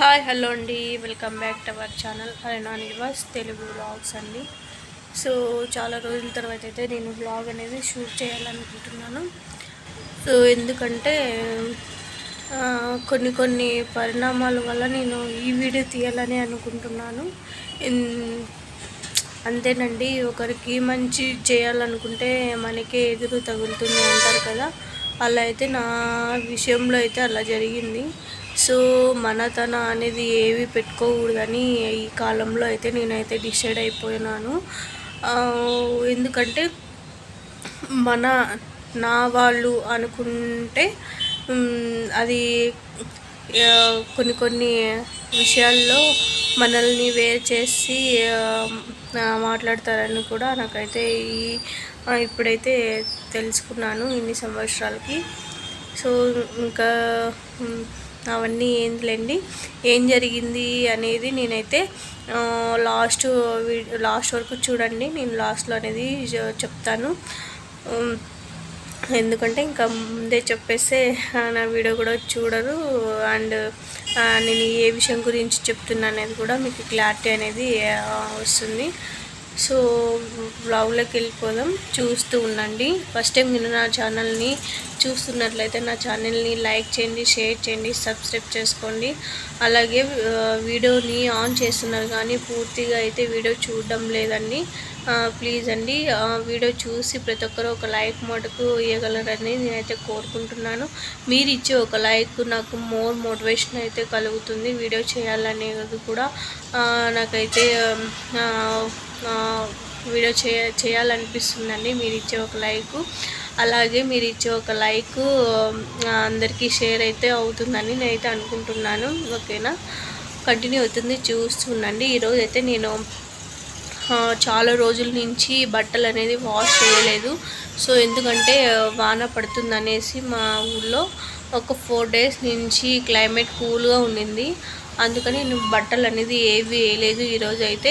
Hi hello అండి. Welcome back to our channel. Arena Nivas Telugu blogs అండి. So చాలా రోజుల తర్వాత అయితే నేను బ్లాగ్ అనేది షూట్ చేయాలనుకుంటున్నాను. సో ఎందుకంటే కొన్ని కొన్ని పరిణామాల వల్ల నేను ఈ వీడియో తీయాలని అనుకుంటున్నాను. అంతేనండి ఒకరికి మంచి చేయాలనుకుంటే మనకే ఎదురు తగులుతుంది అంటారు కదా. అలా అయితే నా విషయంలో అయితే అలా జరిగింది. సో మనతన అనేది ఏవి పెట్టుకోకూడదని ఈ కాలంలో అయితే నేనైతే డిసైడ్ అయిపోయినాను. ఎందుకంటే మన నా వాళ్ళు అనుకుంటే అది కొన్ని కొన్ని విషయాల్లో మనల్ని వేరు చేసి మాట్లాడతారని కూడా నాకైతే ఈ ఇప్పుడైతే తెలుసుకున్నాను ఇన్ని సంవత్సరాలకి. సో ఇంకా అవన్నీ ఏంటిలేండి ఏం జరిగింది అనేది నేనైతే లాస్ట్ లాస్ట్ వరకు చూడండి. నేను లాస్ట్లో అనేది చెప్తాను. ఎందుకంటే ఇంకా ముందే చెప్పేస్తే నా వీడియో కూడా చూడరు. అండ్ నేను ఏ విషయం గురించి చెప్తున్నా అనేది కూడా మీకు క్లారిటీ అనేది వస్తుంది. సో బ్లాగ్లోకి వెళ్ళిపోదాం. చూస్తూ ఉండండి. ఫస్ట్ టైం నేను నా ఛానల్ని చూస్తున్నట్లయితే నా ఛానల్ని లైక్ చేయండి షేర్ చేయండి సబ్స్క్రైబ్ చేసుకోండి. అలాగే వీడియోని ఆన్ చేస్తున్నారు కానీ పూర్తిగా అయితే వీడియో చూడడం లేదండి. ప్లీజ్ అండి వీడియో చూసి ప్రతి ఒక్కరు ఒక లైక్ మటుకు ఇవ్వగలరని నేనైతే కోరుకుంటున్నాను. మీరు ఇచ్చే ఒక లైక్ నాకు మోర్ మోటివేషన్ అయితే కలుగుతుంది. వీడియో చేయాలనేది కూడా నాకైతే వీడియో చే చేయాలనిపిస్తుందండి. మీరు ఇచ్చే ఒక లైక్. అలాగే మీరు ఇచ్చే ఒక లైక్ అందరికీ షేర్ అయితే అవుతుందని నేనైతే అనుకుంటున్నాను. ఓకేనా? కంటిన్యూ అవుతుంది. చూస్తుండండి ఈరోజు అయితే నేను చాలా రోజుల నుంచి బట్టలు అనేది వాష్ చేయలేదు. సో ఎందుకంటే వాన పడుతుందనేసి మా ఊళ్ళో ఒక ఫోర్ డేస్ నుంచి క్లైమేట్ కూల్గా ఉండింది. అందుకని నేను బట్టలు అనేది ఏవి వేయలేదు. ఈరోజు అయితే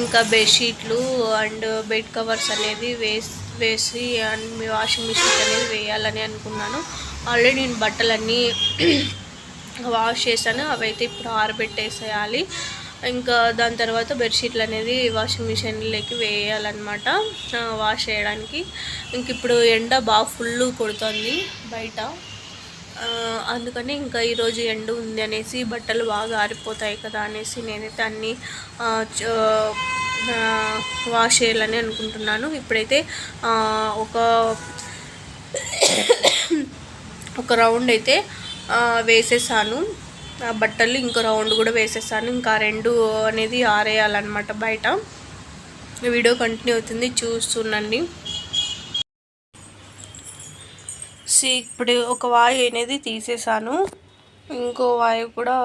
ఇంకా బెడ్షీట్లు అండ్ బెడ్ కవర్స్ అనేది వేసి వేసి అండ్ మీ వాషింగ్ మిషన్ అనేది వేయాలని అనుకున్నాను. ఆల్రెడీ నేను బట్టలన్నీ వాష్ చేశాను. అవి అయితే ఇప్పుడు ఆరబెట్టేసేయాలి. ఇంకా దాని తర్వాత బెడ్షీట్లు అనేది వాషింగ్ మిషన్లోకి వేయాలన్నమాట. వాష్ చేయడానికి. ఇంక ఇప్పుడు ఎండ బాగా ఫుల్ కొడుతుంది బయట. అందుకని ఇంకా ఈరోజు ఎండ ఉంది అనేసి బట్టలు బాగా ఆరిపోతాయి కదా అనేసి నేనైతే అన్నీ వాష్ చేయాలని అనుకుంటున్నాను. ఇప్పుడైతే ఒక ఒక రౌండ్ అయితే వేసేసాను. ఆ బట్టలు ఇంకో రౌండ్ కూడా వేసేసాను. ఇంకా రెండు అనేది ఆరేయాలన్నమాట బయట. వీడియో కంటిన్యూ అవుతుంది. చూస్తుండండి. సీ ఇప్పుడు ఒక వాయు అనేది తీసేసాను. ఇంకో వాయు కూడా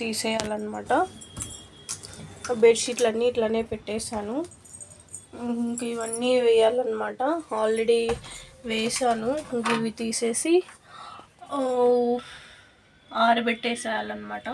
తీసేయాలన్నమాట. బెడ్షీట్లు అన్నీ ఇట్లానే పెట్టేశాను. ఇంక ఇవన్నీ వేయాలన్నమాట. ఆల్రెడీ వేసాను ఇంక ఇవి తీసేసి ఆరబెట్టేసేయాలన్నమాట.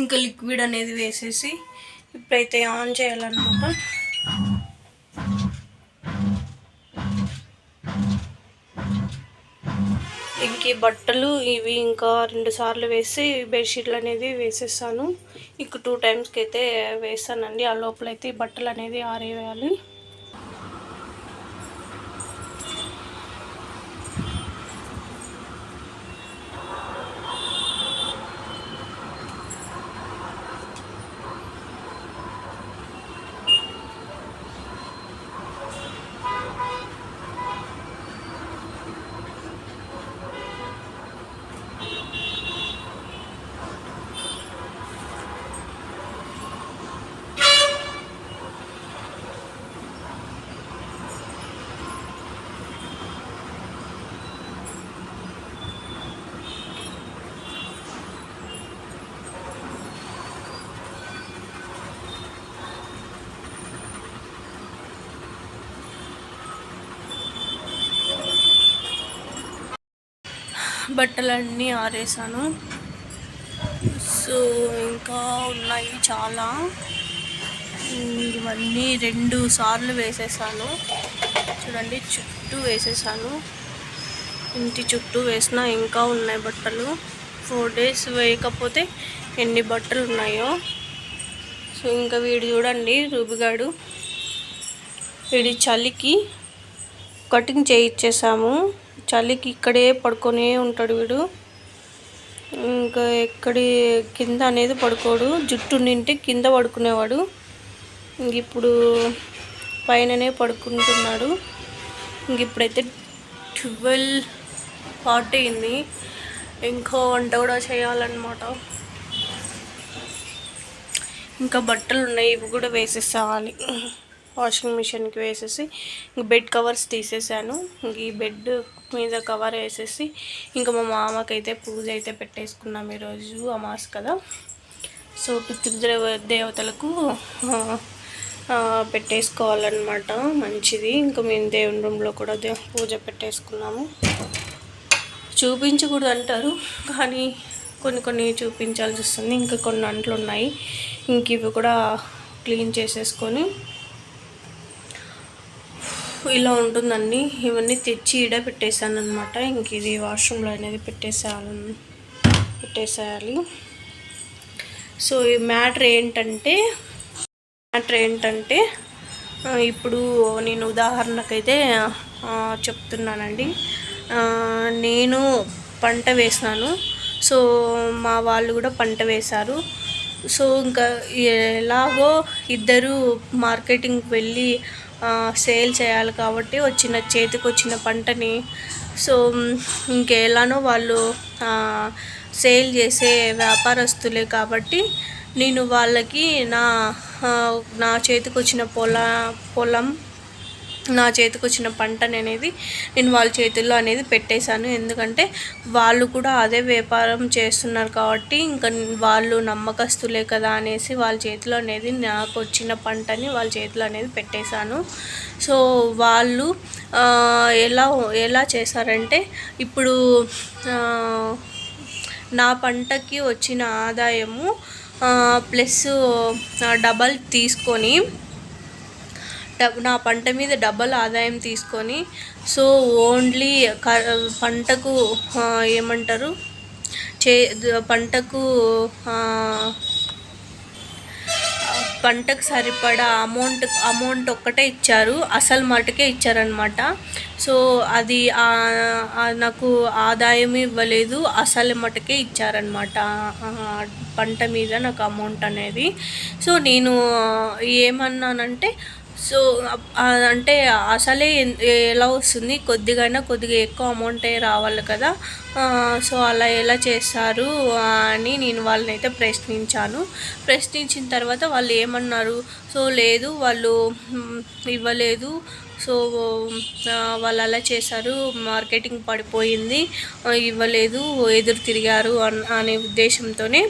ఇంకా లిక్విడ్ అనేది వేసేసి ఇప్పుడైతే ఆన్ చేయాలన్నమాట. ఇంక బట్టలు ఇవి ఇంకా రెండు సార్లు వేసి బెడ్షీట్లు అనేది వేసేసాను ఇంక టూ టైమ్స్కి అయితే వేస్తానండి. ఆ లోపల అయితే ఈ బట్టలు అనేది ఆరేయాలి. బట్టలన్నీ ఆరేసాను సో ఇంకా ఉన్నాయి చాలా. ఇవన్నీ రెండు సార్లు వేసేసాను. చూడండి చుట్టూ వేసేసాను. ఇంటి చుట్టూ వేసిన ఇంకా ఉన్నాయి బట్టలు. ఫోర్ డేస్ వేయకపోతే ఎన్ని బట్టలు ఉన్నాయో. సో ఇంకా వీడు చూడండి రూబిగాడు వీడి చలికి కటింగ్ చేయించేసాము చలికి ఇక్కడే పడుకొనే ఉంటాడు వీడు. ఇంకా ఎక్కడి కింద అనేది పడుకోడు. జుట్టు నింటి కింద పడుకునేవాడు. ఇప్పుడు పైననే పడుకుంటున్నాడు. ఇంక ఇప్పుడైతే ట్వెల్వ్ ఫార్టీ అయింది. ఇంకో వంట కూడా చేయాలన్నమాట. ఇంకా బట్టలు ఉన్నాయి ఇవి కూడా వేసేసేవాలి వాషింగ్ మిషన్కి వేసేసి ఇంక బెడ్ కవర్స్ తీసేసాను. ఇంక ఈ బెడ్ మీద కవర్ వేసేసి ఇంకా మా మామకైతే పూజ అయితే పెట్టేసుకున్నాం ఈరోజు అమాస్ కదా. సో పితృదేవ దేవతలకు పెట్టేసుకోవాలన్నమాట. మంచిది. ఇంకా మేము దేవుని రూమ్లో కూడా పూజ పెట్టేసుకున్నాము. చూపించకూడదు అంటారు కానీ కొన్ని కొన్ని చూపించాల్సి వస్తుంది. ఇంకా కొన్ని అంట్లు ఉన్నాయి ఇంక ఇవి కూడా క్లీన్ చేసేసుకొని ఇలా ఉంటుందండి. ఇవన్నీ తెచ్చి ఈడ పెట్టేశాను అనమాట ఇంక ఇది వాష్రూమ్లో అనేది పెట్టేసేయాలని పెట్టేసేయాలి. సో ఈ మ్యాటర్ ఏంటంటే మ్యాటర్ ఏంటంటే ఇప్పుడు నేను ఉదాహరణకైతే చెప్తున్నానండి. నేను పంట వేసినాను. సో మా వాళ్ళు కూడా పంట వేశారు. సో ఇంకా ఎలాగో ఇద్దరు మార్కెటింగ్కి వెళ్ళి సేల్ చేయాలి కాబట్టి వచ్చిన చేతికి వచ్చిన పంటని. సో ఇంకెలానో వాళ్ళు సేల్ చేసే వ్యాపారస్తులే కాబట్టి నేను వాళ్ళకి నా నా చేతికి వచ్చిన పొల పొలం నా చేతికి వచ్చిన పంటని అనేది నేను వాళ్ళ చేతుల్లో అనేది పెట్టేశాను. ఎందుకంటే వాళ్ళు కూడా అదే వ్యాపారం చేస్తున్నారు కాబట్టి ఇంకా వాళ్ళు నమ్మకస్తులే కదా అనేసి వాళ్ళ చేతిలో అనేది నాకు వచ్చిన పంటని వాళ్ళ చేతిలో అనేది పెట్టేశాను. సో వాళ్ళు ఎలా ఎలా చేశారంటే ఇప్పుడు నా పంటకి వచ్చిన ఆదాయము ప్లస్ డబల్ తీసుకొని నా పంట మీద డబల్ ఆదాయం తీసుకొని సో ఓన్లీ పంటకు ఏమంటారు? చే పంటకు పంటకు సరిపడా అమౌంట్ అమౌంట్ ఒక్కటే ఇచ్చారు. అసలు మటుకే ఇచ్చారనమాట సో అది నాకు ఆదాయం ఇవ్వలేదు. అసలు మటుకే ఇచ్చారనమాట పంట మీద నాకు అమౌంట్ అనేది. సో నేను ఏమన్నానంటే సో అంటే అసలే ఎలా వస్తుంది? కొద్దిగైనా కొద్దిగా ఎక్కువ అమౌంటే రావాలి కదా. సో అలా ఎలా చేస్తారు అని నేను వాళ్ళని అయితే ప్రశ్నించాను. ప్రశ్నించిన తర్వాత వాళ్ళు ఏమన్నారు? సో లేదు వాళ్ళు ఇవ్వలేదు. సో వాళ్ళు అలా చేశారు. మార్కెటింగ్ పడిపోయింది. ఇవ్వలేదు ఎదురు తిరిగారు అనే ఉద్దేశంతోనే.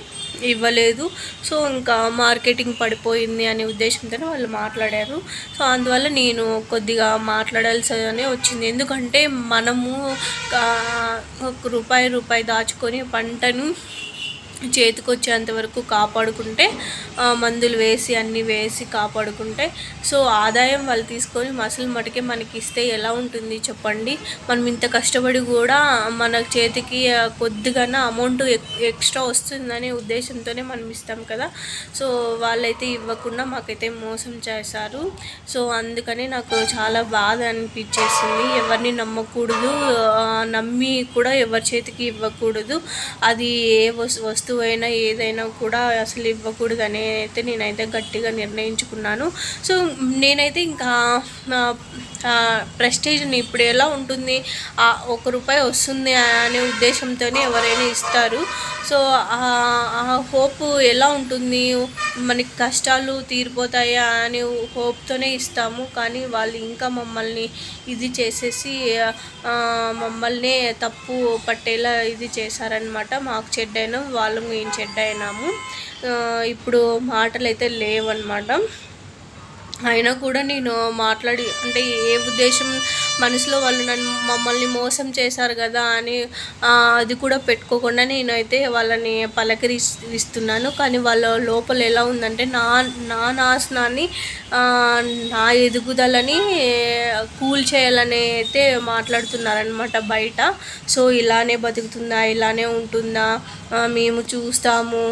ఇవ్వలేదు. సో ఇంకా మార్కెటింగ్ పడిపోయింది అనే ఉద్దేశంతో వాళ్ళు మాట్లాడారు. సో అందువల్ల నేను కొద్దిగా మాట్లాడాల్సి వచ్చింది. ఎందుకంటే మనము ఒక రూపాయి రూపాయి దాచుకొని పంటను చేతికొచ్చేంత వరకు కాపాడుకుంటే మందులు వేసి అన్నీ వేసి కాపాడుకుంటే సో ఆదాయం వాళ్ళు తీసుకొని మసలు మటుకే మనకి ఇస్తే ఎలా ఉంటుంది చెప్పండి? మనం ఇంత కష్టపడి కూడా మన చేతికి కొద్దిగానే అమౌంట్ ఎక్స్ట్రా వస్తుందనే ఉద్దేశంతోనే మనం ఇస్తాం కదా. సో వాళ్ళైతే ఇవ్వకుండా మాకైతే మోసం చేశారు. సో అందుకని నాకు చాలా బాధ అనిపించేసింది. ఎవరిని నమ్మకూడదు నమ్మి కూడా ఎవరి చేతికి ఇవ్వకూడదు. అది ఏ వస్తు వస్తువు అయినా ఏదైనా కూడా అసలు ఇవ్వకూడదు అని అయితే నేనైతే గట్టిగా నిర్ణయించుకున్నాను. సో నేనైతే ఇంకా ప్రెస్టేజ్ని ఇప్పుడు ఎలా ఉంటుంది? ఒక రూపాయి వస్తుంది అనే ఉద్దేశంతోనే ఎవరైనా ఇస్తారు. సో ఆ హోప్ ఎలా ఉంటుంది? మనకి కష్టాలు తీరిపోతాయా అనే హోప్తోనే ఇస్తాము. కానీ వాళ్ళు ఇంకా మమ్మల్ని ఇది చేసేసి మమ్మల్ని తప్పు పట్టేలా ఇది చేశారనమాట మాకు చెడ్డైనా వాళ్ళు మేము చెడ్డైనాము. ఇప్పుడు మాటలు అయితే లేవన్నమాట. అయినా కూడా నేను మాట్లాడి అంటే ఏ ఉద్దేశం మనసులో వాళ్ళు నన్ను మమ్మల్ని మోసం చేశారు కదా అని అది కూడా పెట్టుకోకుండా నేనైతే వాళ్ళని పలకరిస్తున్నాను. కానీ వాళ్ళ లోపల ఎలా ఉందంటే నా నా నాశనాన్ని నా ఎదుగుదలని కూల్ చేయాలని అయితే మాట్లాడుతున్నారనమాట బయట. సో ఇలానే బతుకుతుందా ఇలానే ఉంటుందా మేము చూస్తాము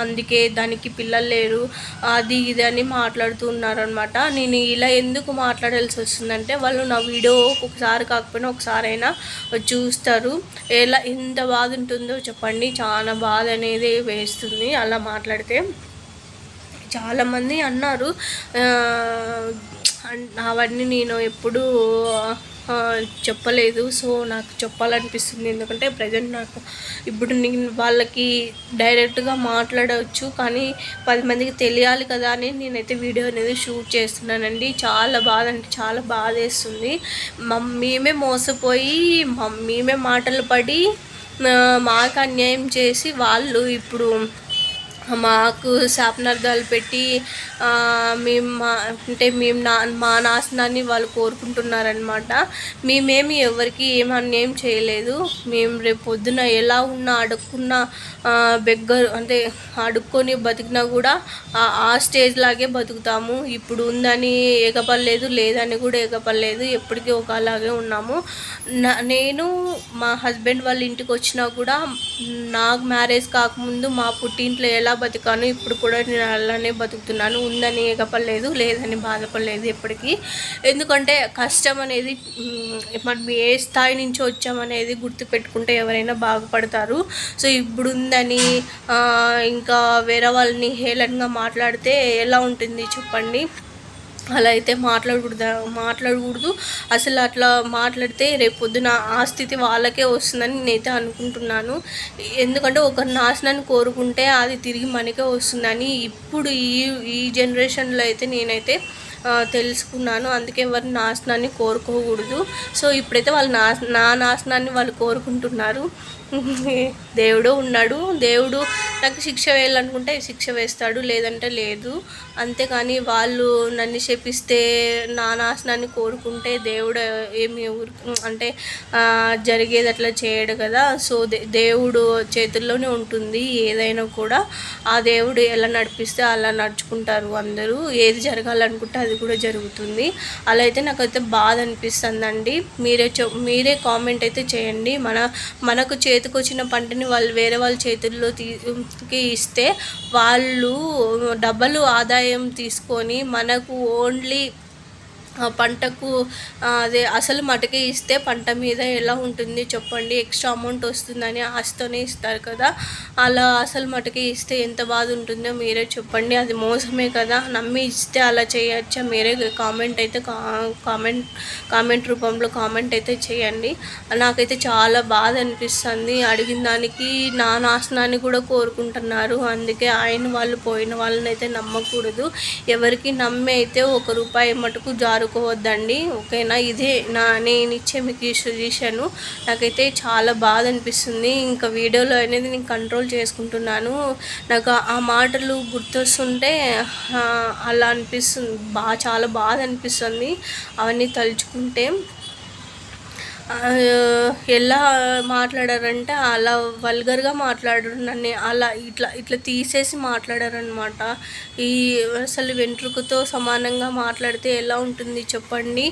అందుకే దానికి పిల్లలు లేరు అది ఇది అని మాట్లాడుతున్నారనమాట నేను ఇలా ఎందుకు మాట్లాడాల్సి వస్తుందంటే వాళ్ళు నవ్వు వీడియో ఒకసారి కాకపోయినా ఒకసారి అయినా చూస్తారు. ఎలా ఎంత బాధ ఉంటుందో చెప్పండి. చాలా బాధ అనేది వేస్తుంది అలా మాట్లాడితే. చాలామంది అన్నారు అన్- అవన్నీ నేను ఎప్పుడూ చెప్పలేదు. సో నాకు చెప్పాలనిపిస్తుంది. ఎందుకంటే ప్రజెంట్ నాకు ఇప్పుడు నేను వాళ్ళకి డైరెక్ట్గా మాట్లాడవచ్చు కానీ పది మందికి తెలియాలి కదా అని నేనైతే వీడియో అనేది షూట్ చేస్తున్నానండి. చాలా బాధ అంటే చాలా బాధ వేస్తుంది. మేమే మోసపోయి మమ్- మేమే మాటలు పడి మాకు అన్యాయం చేసి వాళ్ళు ఇప్పుడు మాకు శాపనార్థాలు పెట్టి మేము మా అంటే మేము నా మా నాశనాన్ని వాళ్ళు కోరుకుంటున్నారనమాట మేమేమి ఎవరికి ఏం చేయలేదు. మేము రేపు పొద్దున ఎలా ఉన్నా అడుక్కున్నా బెగ్గరు అంటే అడుక్కొని బతికినా కూడా ఆ స్టేజ్ లాగే బతుకుతాము. ఇప్పుడు ఉందని ఎగపడలేదు లేదని కూడా ఎగపడలేదు ఎప్పటికీ ఒకలాగే ఉన్నాము. నా నేను మా హస్బెండ్ వాళ్ళ ఇంటికి వచ్చినా కూడా నాకు మ్యారేజ్ కాకముందు మా పుట్టింట్లో ఎలా బతికాను ఇప్పుడు కూడా నేను అలానే బతుకుతున్నాను. ఉందని ఎగపడలేదు లేదని బాధపడలేదు ఎప్పటికీ. ఎందుకంటే కష్టం అనేది మనం ఏ స్థాయి నుంచి వచ్చామనేది గుర్తుపెట్టుకుంటే ఎవరైనా బాగుపడతారు. సో ఇప్పుడు ఉందని ఇంకా వేరే వాళ్ళని హేళనగా మాట్లాడితే ఎలా ఉంటుంది చెప్పండి? అలా అయితే మాట్లాడకూడదు? మాట్లాడకూడదు. అసలు అట్లా మాట్లాడితే రేపు పొద్దున ఆ స్థితి వాళ్ళకే వస్తుందని నేనైతే అనుకుంటున్నాను. ఎందుకంటే ఒక నాశనాన్ని కోరుకుంటే అది తిరిగి మనకే వస్తుందని ఇప్పుడు ఈ ఈ జనరేషన్లో అయితే నేనైతే తెలుసుకున్నాను. అందుకే ఎవరి నాశనాన్ని కోరుకోకూడదు. సో ఇప్పుడైతే వాళ్ళు నా నా నాశనాన్ని వాళ్ళు కోరుకుంటున్నారు. దేవుడు ఉన్నాడు. దేవుడు నాకు శిక్ష వేయాలనుకుంటే శిక్ష వేస్తాడు లేదంటే లేదు. అంతేకాని వాళ్ళు నన్ను శపిస్తే నా నాశనాన్ని కోరుకుంటే దేవుడు ఏమి ఊరు అంటే జరిగేది అట్లా చేయడు కదా. సో దే- దేవుడు చేతుల్లోనే ఉంటుంది. ఏదైనా కూడా ఆ దేవుడు ఎలా నడిపిస్తే అలా నడుచుకుంటారు అందరూ. ఏది జరగాలనుకుంటే అది కూడా జరుగుతుంది. అలా అయితే నాకైతే బాధ అనిపిస్తుందండి. మీరే చె- మీరే కామెంట్ అయితే చేయండి. మన మనకు చేతికి వచ్చిన పంటని వాళ్ళు వేరే వాళ్ళ చేతుల్లో తీకి ఇస్తే వాళ్ళు డబ్బులు ఆదాయం తీసుకొని మనకు ఓన్లీ పంటకు అదే అసలు మటుకే ఇస్తే పంట మీద ఎలా ఉంటుంది చెప్పండి. ఎక్స్ట్రా అమౌంట్ వస్తుందని ఆశతోనే ఇస్తారు కదా. అలా అసలు మటుకే ఇస్తే ఎంత బాధ ఉంటుందో మీరే చెప్పండి. అది మోసమే కదా. నమ్మి ఇస్తే అలా చేయొచ్చా? మీరే కామెంట్ అయితే కా- కామెంట్ కామెంట్ రూపంలో కామెంట్ అయితే చేయండి. నాకైతే చాలా బాధ అనిపిస్తుంది. అడిగిన దానికి నా నాశనాన్ని కూడా కోరుకుంటున్నారు. అందుకే ఆయన వాళ్ళు పోయిన వాళ్ళని అయితే నమ్మకూడదు. ఎవరికి నమ్మి అయితే ఒక రూపాయి మటుకు జారుకోవద్దండి ఓకేనా? ఇదే నా నేను ఇచ్చే మీకు ఈ సజెషను నాకైతే చాలా బాధ అనిపిస్తుంది. ఇంకా వీడియోలో అనేది నేను కంట్రోల్ చేసుకుంటున్నాను. నాకు ఆ- మాటలు గుర్తొస్తుంటే అలా అనిపిస్తుంది. బాగా చాలా బాధ అనిపిస్తుంది. అవన్నీ తలుచుకుంటే. ఎలా మాట్లాడారంటే అలా వల్గర్గా మాట్లాడరు నన్ను అలా ఇట్లా ఇట్లా తీసేసి మాట్లాడారనమాట ఈ అసలు వెంట్రుకతో సమానంగా మాట్లాడితే ఎలా ఉంటుంది చెప్పండి?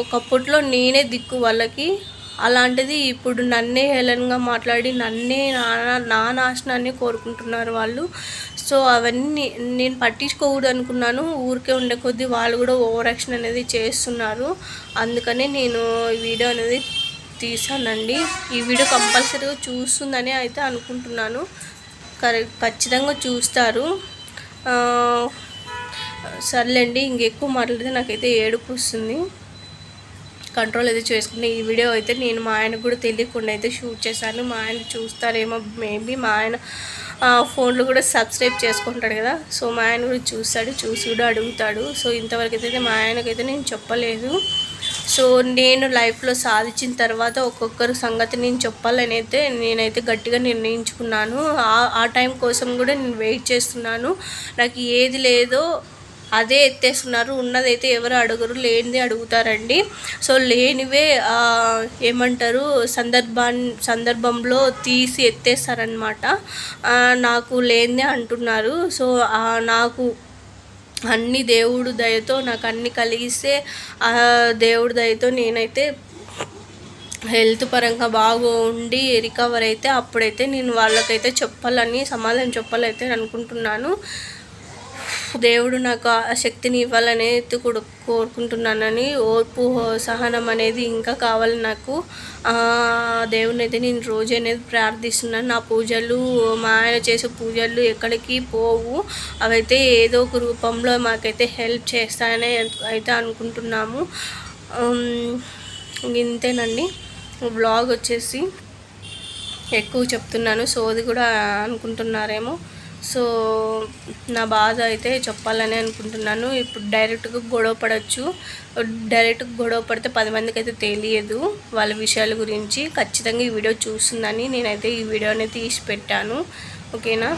ఒకప్పట్లో నేనే దిక్కు వాళ్ళకి. అలాంటిది ఇప్పుడు నన్నే హేళనగా మాట్లాడి నన్నే నా నా నాశనాన్ని కోరుకుంటున్నారు వాళ్ళు. సో అవన్నీ నేను పట్టించుకోకూడదు అనుకున్నాను ఊరికే ఉండే కొద్దీ వాళ్ళు కూడా ఓవర్ యాక్షన్ అనేది చేస్తున్నారు. అందుకనే నేను ఈ వీడియో అనేది తీసానండి. ఈ వీడియో కంపల్సరీగా చూస్తుందని అయితే అనుకుంటున్నాను. కరెక్ట్ ఖచ్చితంగా చూస్తారు. సర్లేండి ఇంకెక్కువ మాట్లాడితే నాకైతే ఏడుపు వస్తుంది. కంట్రోల్ అయితే చేసుకుని ఈ వీడియో అయితే నేను మా ఆయనకు కూడా తెలియకుండా అయితే షూట్ చేశాను. మా ఆయన చూస్తారేమో మేబీ మా ఆయన ఆ, ఫోన్లో కూడా సబ్స్క్రైబ్ చేసుకుంటాడు కదా. సో మా ఆయన కూడా చూస్తాడు చూసి కూడా అడుగుతాడు. సో ఇంతవరకు అయితే మా ఆయనకైతే నేను చెప్పలేదు. సో నేను లైఫ్లో సాధించిన తర్వాత ఒక్కొక్కరు సంగతి నేను చెప్పాలని అయితే నేనైతే గట్టిగా నిర్ణయించుకున్నాను. ఆ ఆ టైం కోసం కూడా నేను వెయిట్ చేస్తున్నాను. నాకు ఏది లేదో అదే ఎత్తేస్తున్నారు. ఉన్నదైతే ఎవరు అడుగురు లేనిది అడుగుతారండి. సో లేనివే ఏమంటారు సందర్భా సందర్భంలో తీసి ఎత్తేస్తారనమాట నాకు లేనిదే అంటున్నారు. సో నాకు అన్ని దేవుడు దయతో నాకు అన్ని కలిగిస్తే ఆ దేవుడి దయతో నేనైతే హెల్త్ పరంగా బాగా ఉండి రికవర్ అయితే అప్పుడైతే నేను వాళ్ళకైతే చెప్పాలని సమాధానం చెప్పాలైతే అనుకుంటున్నాను. దేవుడు నాకు ఆ శక్తిని ఇవ్వాలని అయితే కూడా కోరుకుంటున్నానని ఓర్పు సహనం అనేది ఇంకా కావాలి నాకు. దేవుని అయితే నేను రోజు అనేది ప్రార్థిస్తున్నాను. నా పూజలు మా ఆయన చేసే పూజలు ఎక్కడికి పోవు. అవైతే ఏదో ఒక రూపంలో మాకైతే హెల్ప్ చేస్తాయని అయితే అనుకుంటున్నాము. ఇంతేనండి. బ్లాగ్ వచ్చేసి ఎక్కువ చెప్తున్నాను. సోది కూడా అనుకుంటున్నారేమో. సో నా బాధ అయితే చెప్పాలని అనుకుంటున్నాను. ఇప్పుడు డైరెక్ట్గా గొడవ పడవచ్చు డైరెక్ట్గా గొడవ పడితే పది మందికి అయితే తెలియదు వాళ్ళ విషయాల గురించి. ఖచ్చితంగా ఈ వీడియో చూస్తుందని నేనైతే ఈ వీడియోని తీసి పెట్టాను ఓకేనా?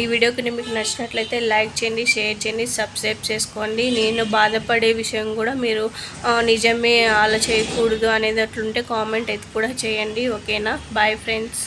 ఈ వీడియో నేను మీకు నచ్చినట్లయితే లైక్ చేయండి షేర్ చేయండి సబ్స్క్రైబ్ చేసుకోండి. నేను బాధపడే విషయం కూడా మీరు నిజమే అలా చేయకూడదు అనేది అట్లుంటే కామెంట్ అయితే కూడా చేయండి. ఓకేనా? Bye friends.